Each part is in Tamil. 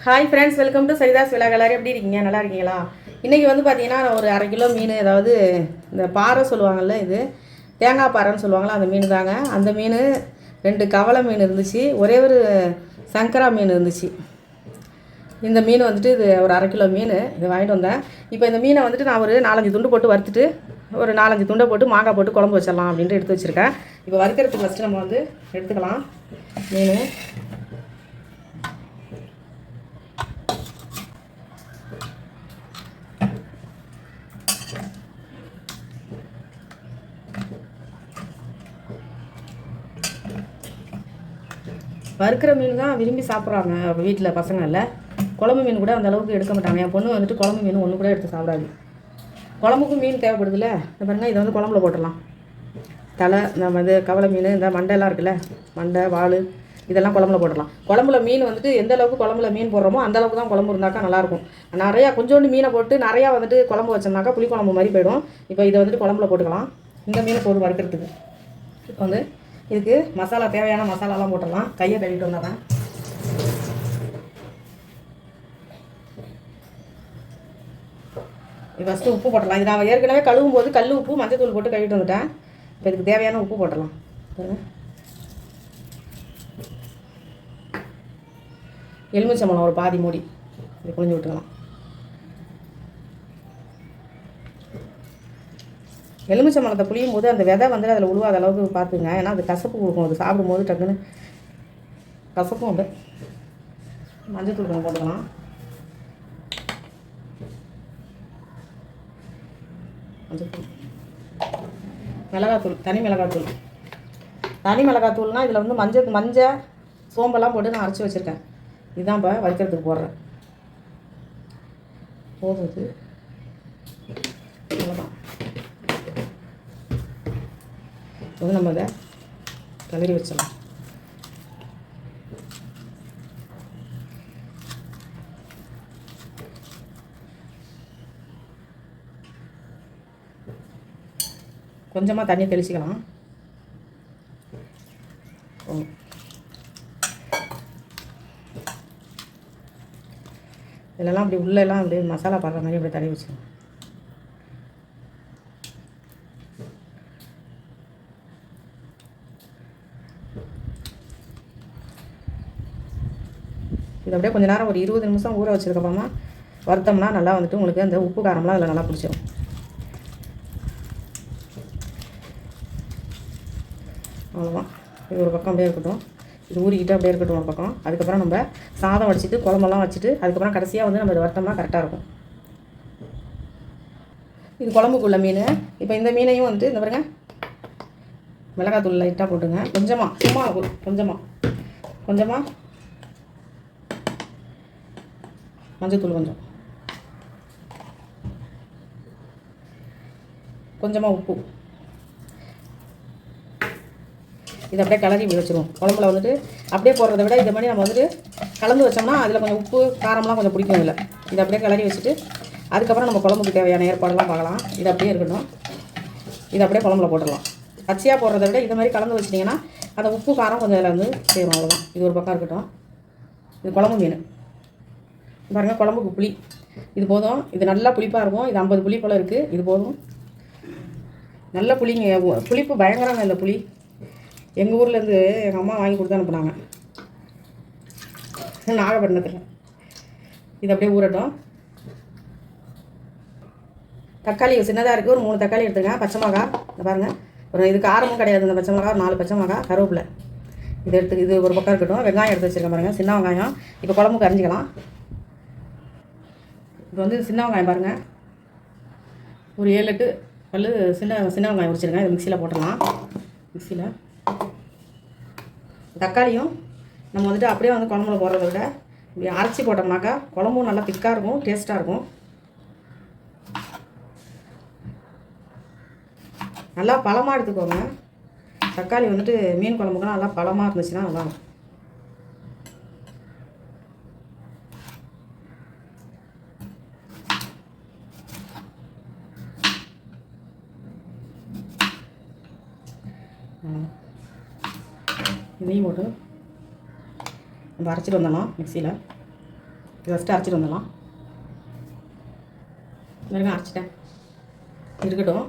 ஹாய் ஃப்ரெண்ட்ஸ் வெல்கம் டு சரிதாஸ் விழா எல்லாரும் எப்படி இருக்கீங்க? நல்லா இருக்கீங்களா? இன்றைக்கி வந்து பார்த்தீங்கன்னா ஒரு அரை கிலோ மீன் ஏதாவது இந்த பாறை சொல்லுவாங்கள்ல இது தேங்காய் பாறைன்னு சொல்லுவாங்களா அந்த மீன் தாங்க. அந்த மீன் ரெண்டு கவலை மீன் இருந்துச்சு. ஒரே ஒரு சங்கரா மீன் இருந்துச்சு. இந்த மீன் வந்துட்டு இது ஒரு அரை கிலோ மீன். இது வாங்கிட்டு வந்தேன். இப்போ இந்த மீனை வந்துட்டு நான் ஒரு நாலஞ்சு துண்டு போட்டு வறுத்துட்டு ஒரு நாலஞ்சு துண்டை போட்டு மாங்காய் போட்டு குழம்பு வச்சிடலாம் அப்படின்ட்டு எடுத்து வச்சுருக்கேன். இப்போ வறுக்கிறதுக்கு ஃபஸ்ட்டு நம்ம வந்து எடுத்துக்கலாம் மீன். வறுக்கிற மீன் தான் விரும்பி சாப்பிட்றாங்க வீட்டில் பசங்களில். குழம்பு மீன் கூட அந்த அளவுக்கு எடுக்க மாட்டாங்க. என் பொண்ணு வந்துட்டு குழம்பு மீன் ஒன்று கூட எடுத்து சாப்பிடாது. குழம்புக்கும் மீன் தேவைப்படுதுல்ல? இந்த பாருங்க இதை வந்து குழம்புல போட்டுடலாம். தலை நம்ம இது கவலை மீன் இந்த மண்டைலாம் இருக்குல்ல? மண்டை வாள் இதெல்லாம் குழம்புல போடலாம் குழம்புல மீன் வந்துட்டு எந்த அளவுக்கு குழம்புல மீன் போடுறோமோ அந்த அளவுக்கு தான் குழம்பு இருந்தாக்கா நல்லாயிருக்கும். நிறையா கொஞ்சோண்டு மீனை போட்டு நிறையா வந்துட்டு குழம்பு வச்சோம்னாக்கா புளி குழம்பு மாதிரி போயிடும். இப்போ இதை வந்துட்டு குழம்புல போட்டுக்கலாம். இந்த மீனை போட்டு வறுக்கிறதுக்கு. இப்போ வந்து இதுக்கு மசாலா தேவையான மசாலாலாம் போட்டுடலாம். கையை கழுவிட்டு வந்துடுறேன் ஃபஸ்ட்டு உப்பு போட்டலாம் இது நான் ஏற்கனவே கழுவும் போது கல் உப்பு மஞ்சத்தூள் போட்டு கழுவிட்டு வந்துட்டேன். இப்போ இதுக்கு தேவையான உப்பு போட்டுடலாம். எலுமிச்சம்பழம் ஒரு பாதி மூடி. இது புழிஞ்சு விட்டுக்கலாம் எலுமிச்சம்பழத்தை புளியும் போது அந்த விதை வந்து அதில் உழுவாத அளவுக்கு பார்த்துங்க ஏன்னா அது கசப்பு கொடுக்கும். அது சாப்பிடும்போது டக்குன்னு கசப்பும் அப்படியே மஞ்சத்தூள் கொஞ்சம் போட்டுக்கலாம். மிளகாத்தூள் தனி மிளகாத்தூள். தனி மிளகாத்தூள்னால் இதில் வந்து மஞ்சள் மஞ்சள் சோம்பெல்லாம் போட்டு நான் அரைச்சி வச்சுருக்கேன். இதுதான் இப்போ வைக்கிறதுக்கு போடுறேன். போதும் இது அவ்வளோதான் வந்து நம்ம அதை கிளறி வச்சிடலாம். கொஞ்சமாக தண்ணி தெளிச்சிக்கலாம். இதெல்லாம் அப்படி உள்ளெல்லாம் அப்படியே மசாலா படுற மாதிரி அப்படியே தடவி வச்சுக்கணும் இது அப்படியே கொஞ்சம் நேரம் ஒரு இருபது நிமிஷம் ஊற வச்சிருக்கப்பாமா? வறுத்தோம்னா நல்லா வந்துட்டு உங்களுக்கு அந்த உப்பு காரம்லாம் அதில் நல்லா பிடிச்சிரும். அவ்வளோதான் இது ஒரு பக்கம் அப்படியே இருக்கட்டும். இது ஊறிக்கிட்டு அப்படியே இருக்கட்டும் ஒரு பக்கம். அதுக்கப்புறம் நம்ம சாதம் வடிச்சிட்டு குழம்பெல்லாம் வச்சுட்டு அதுக்கப்புறம் கடைசியாக வந்து நம்ம இது வறுத்தோம்னா கரெக்டாக இருக்கும். இது குழம்புக்குள்ள மீன். இப்போ இந்த மீனையும் வந்துட்டு இந்த பாருங்க. மிளகாத்தூள் லைட்டாக போட்டுங்க. கொஞ்சமாக சும்மா கொஞ்சமாக கொஞ்சமாக மஞ்சத்தூள் கொஞ்சம். கொஞ்சமாக உப்பு. இதை அப்படியே கலரி இப்படி வச்சிருவோம். குழம்புல வந்துட்டு அப்படியே போடுறத விட இதை மாதிரி நம்ம வந்துட்டு கலந்து வச்சோம்னா அதில் கொஞ்சம் உப்பு காரம்லாம் கொஞ்சம் பிடிக்கும் இதில். இதை அப்படியே கலரி வச்சுட்டு அதுக்கப்புறம் நம்ம குழம்புக்கு தேவையான ஏற்பாடெல்லாம் பார்க்கலாம். இது அப்படியே இருக்கட்டும். இதை அப்படியே குழம்புல போட்டுடலாம். பச்சையாக போடுறத விட இதை மாதிரி கலந்து வச்சிட்டிங்கன்னா அந்த உப்பு காரம் கொஞ்சம் இதில் வந்து செய்வோம் அவ்வளோதான் இது ஒரு பக்கம் இருக்கட்டும். இது குழம்பு மீன் பாருங்கள் குழம்புக்கு புளி. இது போதும். இது நல்லா புளிப்பாக இருக்கும். இது ஐம்பது புளி போல் இருக்குது இது போதும். நல்ல புளிங்க. புளிப்பு பயங்கரங்க இந்த புளி. எங்கள் ஊர்லேருந்து எங்கள் அம்மா வாங்கி கொடுத்து அனுப்புனாங்க. நாகப்பட்டினத்தில். இது அப்படியே ஊறட்டும். தக்காளி சின்னதாக இருக்குது ஒரு மூணு தக்காளி எடுத்துங்க பச்சை மிளகா. இந்த பாருங்கள் ஒரு இது காரமும் கிடையாது. இந்த பச்சை மிளகா ஒரு நாலு பச்சை மிளகா கருவேப்பிலை. இது எடுத்து இது ஒரு பக்கம் இருக்கட்டும். வெங்காயம் எடுத்து வச்சுருக்கேன் பாருங்கள் சின்ன வெங்காயம். இப்போ குழம்புக்கு அரிஞ்சிக்கலாம். இப்போ வந்து சின்ன வெங்காயம் பாருங்கள் ஒரு ஏழு எட்டு பல்லு சின்ன சின்ன வெங்காயம் உரிச்சிருங்க. இது மிக்சியில் போட்டுடலாம். மிக்சியில். தக்காளியும் நம்ம வந்துட்டு அப்படியே வந்து குழம்புல போடுறத விட இப்படி அரைச்சி போட்டோம்னாக்கா குழம்பும் நல்லா திக்காக இருக்கும் டேஸ்ட்டாக இருக்கும். நல்லா பழமாக எடுத்துக்கோங்க. தக்காளி வந்துட்டு மீன் குழம்புக்குலாம் நல்லா பழமாக இருந்துச்சுன்னா நல்லா இருக்கும். ம். இதையும் அரைச்சிட்டு வந்துடலாம் மிக்சியில். இதை ஃபஸ்ட்டு அரைச்சிட்டு வந்துடலாம். பாருங்க அரைச்சிட்டேன். இருக்கட்டும்.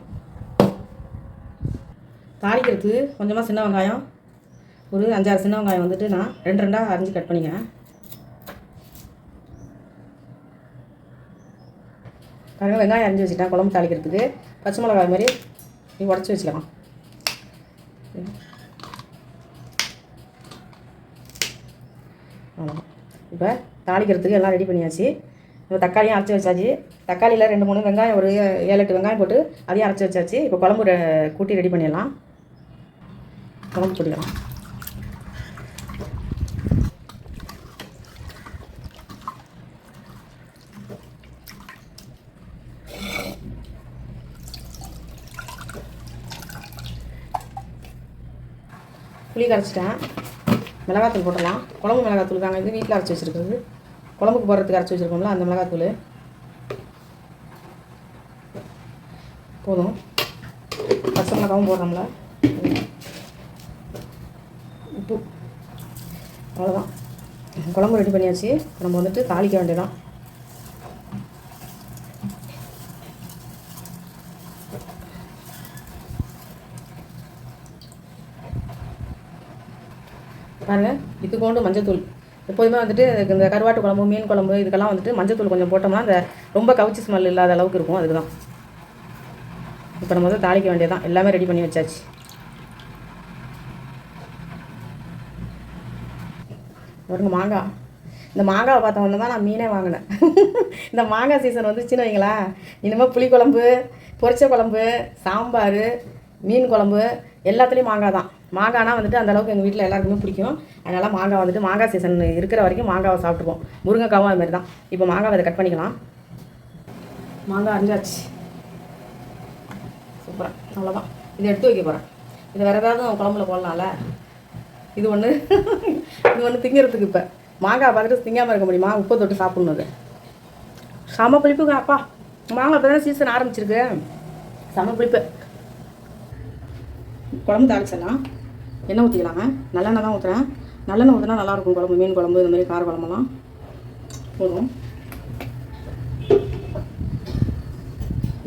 தாளிக்கிறதுக்கு கொஞ்சமாக சின்ன வெங்காயம் ஒரு அஞ்சாறு சின்ன வெங்காயம் வந்துட்டு நான் ரெண்டு ரெண்டாக அரைஞ்சி கட் பண்ணிக்கிறேன். கரெக்டாக வெங்காயம் அரைஞ்சி வச்சுட்டேன் குழம்பு தாளிக்கிறதுக்கு. பச்சை மிளகாய் மாதிரி நீ உடச்சி வச்சுக்கலாம். அவ்வளோதான் இப்போ தாளிக்கிறதுக்கு எல்லாம் ரெடி பண்ணியாச்சு. இப்போ தக்காளியும் அரைச்சி வச்சாச்சு. தக்காளியில் ரெண்டு மூணு வெங்காயம் ஒரு ஏழு எட்டு வெங்காயம் போட்டு அதையும் அரைச்சி வச்சாச்சு. இப்போ குழம்பு கூட்டி ரெடி பண்ணிடலாம். குழம்பு கூட்டிக்கலாம் புளி கரைச்சிட்டேன். மிளகாத்தூள் போட்டுடலாம். குழம்பு மிளகாத்தூள் தாங்க இது வீட்டில் அரைச்சி வச்சுருக்குறது. குழம்புக்கு போடுறதுக்கு அரைச்சி வச்சுருக்கோம்ல அந்த மிளகாத்தூள். போதும். பச்சை மிளகாவும் போடுறோம்ல. உப்பு. அவ்வளோதான் குழம்பு ரெடி பண்ணியாச்சு. நம்ம வந்துட்டு தாளிக்க வேண்டியதான் பாருங்க இது கொண்டு மஞ்சத்தூள். எப்போதுமே வந்துட்டு இந்த கருவாட்டு குழம்பு மீன் குழம்பு இதுக்கெல்லாம் வந்துட்டு மஞ்சத்தூள் கொஞ்சம் போட்டோம்னா அந்த ரொம்ப கவுச்சி ஸ்மெல் இல்லாத அளவுக்கு இருக்கும் அதுக்கு தான் இப்போ நம்ம வந்து தாளிக்க வேண்டியதான் எல்லாமே ரெடி பண்ணி வச்சாச்சு. பாருங்க மாங்காய் இந்த மாங்காவை பார்த்த தான் நான் மீனே வாங்கினேன். இந்த மாங்காய் சீசன் வந்துச்சுன்னு வைங்களேன் இனிமேல் புளி குழம்பு பொரிச்ச குழம்பு சாம்பார் மீன் குழம்பு எல்லாத்துலேயும் மாங்காய் தான். மாங்காய்னா வந்துட்டு அந்தளவுக்கு எங்கள் வீட்டில் எல்லாருக்குமே பிடிக்கும். அதனால் மாங்காய் வந்துட்டு மாங்காய் சீசன் இருக்கிற வரைக்கும் மாங்காவை சாப்பிட்டுப்போம். முருங்கைக்காவும் அது மாதிரி தான். இப்போ மாங்காவை இதை கட் பண்ணிக்கலாம். மாங்காய் அரிஞ்சாச்சு. சூப்பராக அவ்வளோதான் இதை எடுத்து வைக்க போகிறேன் இது வேறு ஏதாவது குழம்புல போடலாம்ல? இது ஒன்று இது ஒன்று திங்கிறதுக்கு இப்போ. மாங்காய் பார்த்துட்டு திங்காமல் இருக்க முடியுமா? உப்பை தொட்டு சாப்பிட்ணுது அது. செம புளிப்புங்க அப்பா மாங்காய் இப்போ தான் சீசன் ஆரம்பிச்சிருக்கு. சம புளிப்பு. குழம்பு தாளிச்சிடலாம். எண்ணெய் ஊற்றிக்கலாங்க நல்லெண்ணெய் தான் ஊற்றுறேன் நல்லெண்ணெய் ஊற்றினா நல்லாயிருக்கும் குழம்பு மீன் குழம்பு இந்த மாதிரி கார குழம்புலாம். போதும்.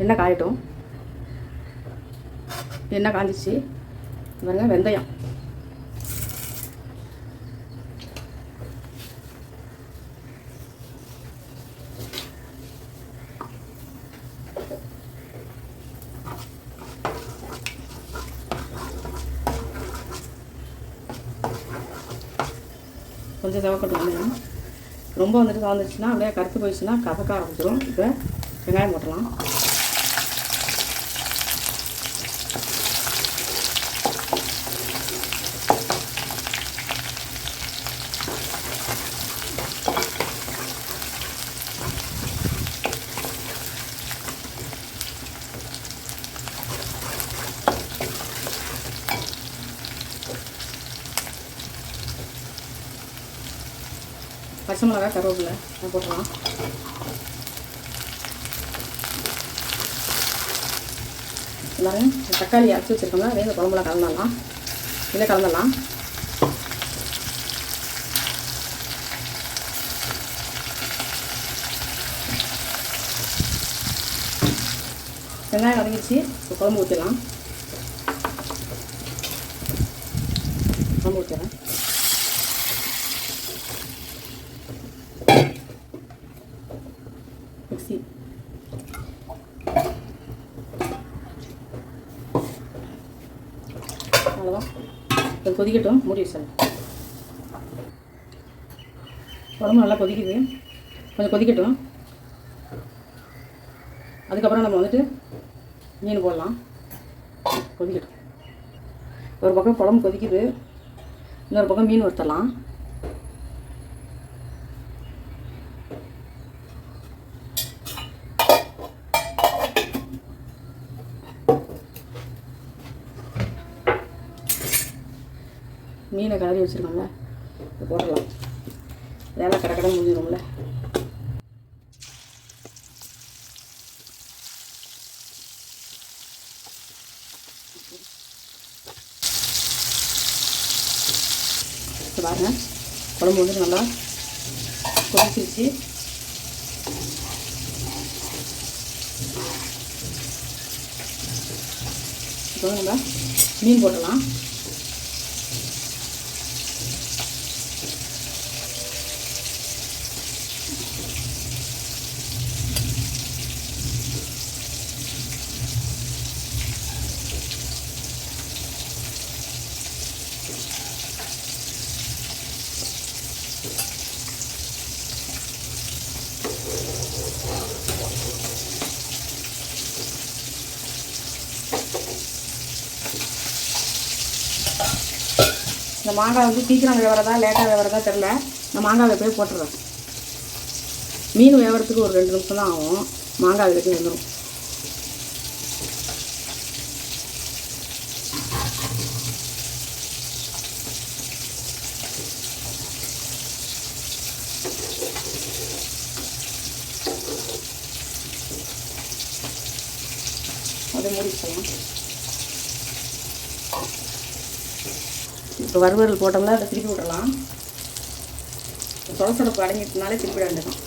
எண்ணெய் காயட்டும். எண்ணெய் காஞ்சிச்சு பாருங்கள் வெந்தயம். கொஞ்சம் செவக்கட்டும் வெந்தயம் ரொம்ப வந்துட்டு கலந்துச்சுன்னா அப்படியே கருத்து போயிடுச்சுன்னா கதக்க ஆரம்பிச்சிடும் இப்போ வெங்காயம் போட்டலாம். பச்சை மிளகா கருவேப்பிலை அதை எல்லாரும் தக்காளி அரைச்சி வச்சுருக்கோம்ல அதே இந்த குழம்புல கலந்துடலாம். இதில் கலந்துடலாம். வெங்காயம் வதங்கிடுச்சு இப்போ குழம்பு ஊற்றிடலாம் குழம்பு ஊற்றிடலாம் மிக்ஸி அவ்வளோதான் இது கொதிக்கட்டும். மூடி வச்சிடலாம் உடம்பு நல்லா கொதிக்குது. கொஞ்சம் கொதிக்கட்டும். அதுக்கப்புறம் நம்ம வந்துட்டு மீன் போடலாம். கொதிக்கட்டும். ஒரு பக்கம் குழம்பு கொதிக்குது. இன்னொரு பக்கம் மீன் வறுத்தலாம். மீனை கலரி வச்சுருக்கோம்ல இது போடலாம். வேலை கடக்கடை முடிஞ்சிடும்ல பாருங்கள் குழம்பு வந்து நல்லா கொதிச்சிருச்சு. இப்போ நம்ம மீன் போடலாம். இந்த மாங்காய் வந்து சீக்கிரம் வேவறதா லேட்டாக வேவறதா தெரில இந்த மாங்காய் போய் போட்டுடுறேன் மீன் வேவறதுக்கு ஒரு ரெண்டு நிமிஷம் தான் ஆகும். மாங்காய் வரைக்கும் வந்துடும் அதை மூடி இப்போ வறுவல் போட்டோம்னா அதை திருப்பி விடலாம். சொலசொலப்பு அடங்கிட்டனாலே திருப்பி விட வேண்டியதான்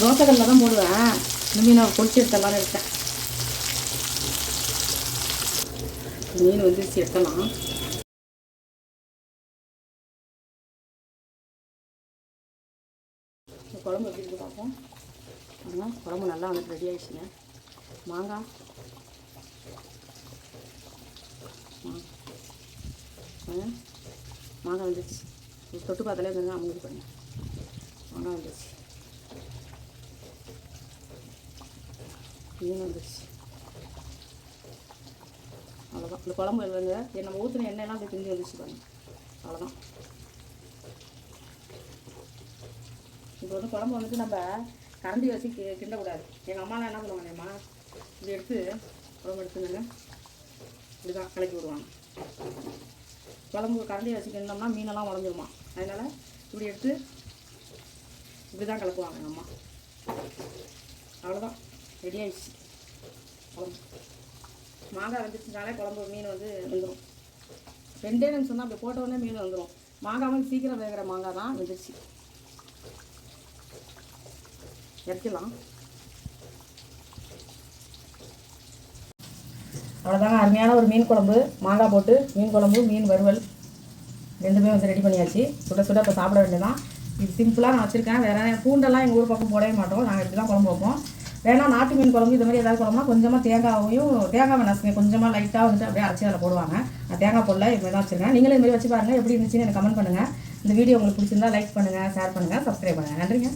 தோசைக்கல்ல தான் போடுவேன். மீனை பொடிச்சு மாதிரி எடுத்தேன் மீன் வந்து எடுத்தலாம் குழம்பு எப்படி இருக்கு பார்ப்போம் ஆனால் குழம்பு நல்லா வந்துட்டு ரெடி ஆயிடுச்சுங்க மாங்காய் ஆ, மாங்காய் வந்துச்சு தொட்டு பார்த்தாலே வந்து அமைதி பண்ணேன் மாங்காய் வந்துச்சு மீன் வந்துருச்சு. அவ்வளோதான் இந்த குழம்பு இல்லைங்க. என்னை நம்ம ஊற்றின எண்ணெயெல்லாம் அப்படி பிஞ்சு வந்துச்சு பாருங்க. அவ்வளோதான் இப்போ வந்து குழம்பு வந்துட்டு நம்ம கரண்டி வச்சு கி கிண்டக்கூடாது. எங்கள் அம்மாலாம் என்ன பண்ணுவாங்க அம்மா இப்படி எடுத்து குழம்பு எடுத்துங்க இப்படி தான் கலக்கி விடுவாங்க. குழம்பு கரண்டி வச்சு கிண்டோம்னா மீனெல்லாம் உடஞ்சிருமா? அதனால் இப்படி எடுத்து இப்படி தான் கலக்குவாங்க எங்கள் அம்மா. அவ்வளோதான் ரெடி ஆயிடுச்சு குழம்பு மாங்காய் வந்துச்சுனாலே குழம்பு மீன் வந்து வந்துடும் ரெண்டே நிமிஷம் தான் அப்படி போட்ட உடனே மீன் வந்துடும் மாங்காய் வந்து சீக்கிரம் வேகிற மாங்காய் தான் வந்துருச்சு. இறக்கலாம் அவ்வளோதாங்க அருமையான ஒரு மீன் குழம்பு. மாங்காய் போட்டு மீன் குழம்பு மீன் வறுவல் ரெண்டுமே வந்து ரெடி பண்ணியாச்சு. சுட சுட இப்போ சாப்பிட வேண்டியதான் இது சிம்பிளாக நான் வச்சுருக்கேன். வேறு பூண்டெல்லாம் எங்கள் ஊர் பக்கம் போடவே மாட்டோம். நாங்கள் இப்படி தான் குழம்பு வைப்போம். வேணா நாட்டு மீன் குழம்பு இது மாதிரி ஏதாவது குழம்புனா கொஞ்சமாக தேங்காவையும் தேங்காய் நசுங்க கொஞ்சமாக லைட்டாக வந்துட்டு அப்படியே அரைச்சி அதில் போடுவாங்க. நான் தேங்காய் போடல இது மாதிரி தான் வச்சுருக்கேன். நீங்களும் இது மாதிரி வச்சு பாருங்கள் எப்படி இருந்துச்சுன்னு எனக்கு கமெண்ட் பண்ணுங்கள் இந்த வீடியோ உங்களுக்கு பிடிச்சிருந்தா லைக் பண்ணுங்கள் ஷேர் பண்ணுங்கள் சப்ஸ்கிரைப் பண்ணுங்கள் நன்றிங்க.